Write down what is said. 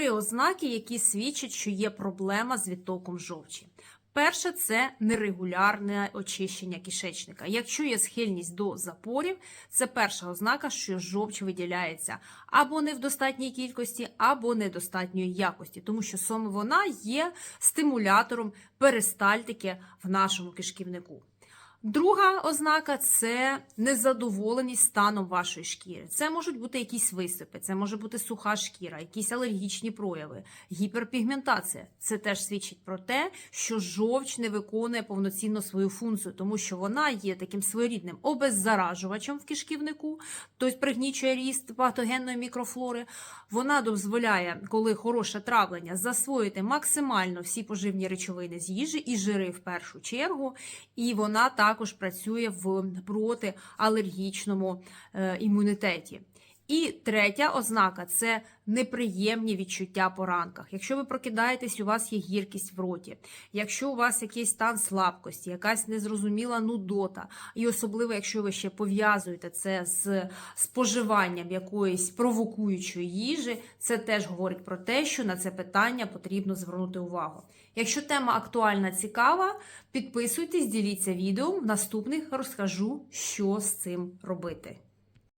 три ознаки, які свідчать, що є проблема з відтоком жовчі. Перше це нерегулярне очищення кишечника. Якщо є схильність до запорів, це перша ознака, що жовч виділяється або не в достатній кількості, або недостатньої якості, тому що саме вона є стимулятором перистальтики в нашому кишківнику. Друга ознака це незадоволеність станом вашої шкіри. Це можуть бути якісь висипи, це може бути суха шкіра, якісь алергічні прояви, гіперпігментація. Це теж свідчить про те, що жовч не виконує повноцінно свою функцію, тому що вона є таким своєрідним обеззаражувачем в кишківнику, тобто пригнічує ріст патогенної мікрофлори. Вона дозволяє, коли хороше травлення, засвоїти максимально всі поживні речовини з їжі і жири в першу чергу, і вона також працює в протиалергічному е, імунітеті. І третя ознака це неприємні відчуття по ранках. Якщо ви прокидаєтесь, у вас є гіркість в роті, якщо у вас якийсь стан слабкості, якась незрозуміла нудота, і особливо, якщо ви ще пов'язуєте це з споживанням якоїсь провокуючої їжі, це теж говорить про те, що на це питання потрібно звернути увагу. Якщо тема актуальна, цікава, підписуйтесь, діліться відео. В наступних розкажу, що з цим робити.